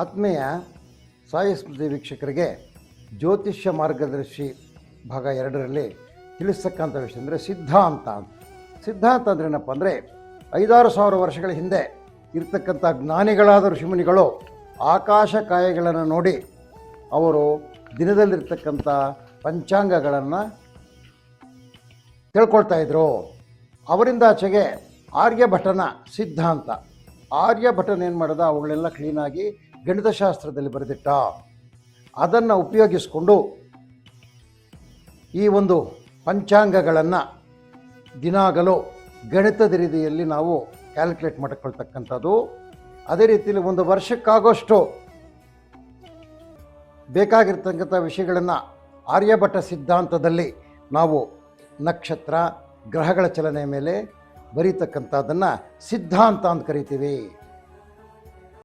ಆತ್ಮೀಯ ಸಾಯಿ ಸ್ಮೃತಿ ವೀಕ್ಷಕರಿಗೆ ಜ್ಯೋತಿಷ್ಯ ಮಾರ್ಗದರ್ಶಿ ಭಾಗ ಎರಡರಲ್ಲಿ ತಿಳಿಸ್ತಕ್ಕಂಥ ವಿಷಯ ಅಂದರೆ ಸಿದ್ಧಾಂತ ಅಂತ. ಸಿದ್ಧಾಂತ ಅಂದ್ರೆ ಏನಪ್ಪ ಅಂದರೆ ಐದಾರು ಸಾವಿರ ವರ್ಷಗಳ ಹಿಂದೆ ಇರ್ತಕ್ಕಂಥ ಜ್ಞಾನಿಗಳಾದ ಋಷಿಮುನಿಗಳು ಆಕಾಶ ಕಾಯಗಳನ್ನು ನೋಡಿ ಅವರು ದಿನದಲ್ಲಿರ್ತಕ್ಕಂಥ ಪಂಚಾಂಗಗಳನ್ನು ತಿಳ್ಕೊಳ್ತಾ ಇದ್ರು. ಅವರಿಂದ ಆಚೆಗೆ ಆರ್ಯಭಟನ ಸಿದ್ಧಾಂತ. ಆರ್ಯಭಟನ ಏನು ಮಾಡಿದ? ಅವುಗಳೆಲ್ಲ ಕ್ಲೀನಾಗಿ ಗಣಿತಶಾಸ್ತ್ರದಲ್ಲಿ ಬರೆದಿಟ್ಟ. ಅದನ್ನು ಉಪಯೋಗಿಸಿಕೊಂಡು ಈ ಒಂದು ಪಂಚಾಂಗಗಳನ್ನು ದಿನಾಗಲೂ ಗಣಿತದ ರೀತಿಯಲ್ಲಿ ನಾವು ಕ್ಯಾಲ್ಕುಲೇಟ್ ಮಾಡಿಕೊಳ್ತಕ್ಕಂಥದ್ದು. ಅದೇ ರೀತಿಯಲ್ಲಿ ಒಂದು ವರ್ಷಕ್ಕಾಗೋಷ್ಟು ಬೇಕಾಗಿರ್ತಕ್ಕಂಥ ವಿಷಯಗಳನ್ನು ಆರ್ಯಭಟ ಸಿದ್ಧಾಂತದಲ್ಲಿ ನಾವು ನಕ್ಷತ್ರ, ಗ್ರಹಗಳ ಚಲನೆ ಮೇಲೆ ಬರೀತಕ್ಕಂಥದ್ದನ್ನು ಸಿದ್ಧಾಂತ ಅಂತ ಕರಿತೀವಿ.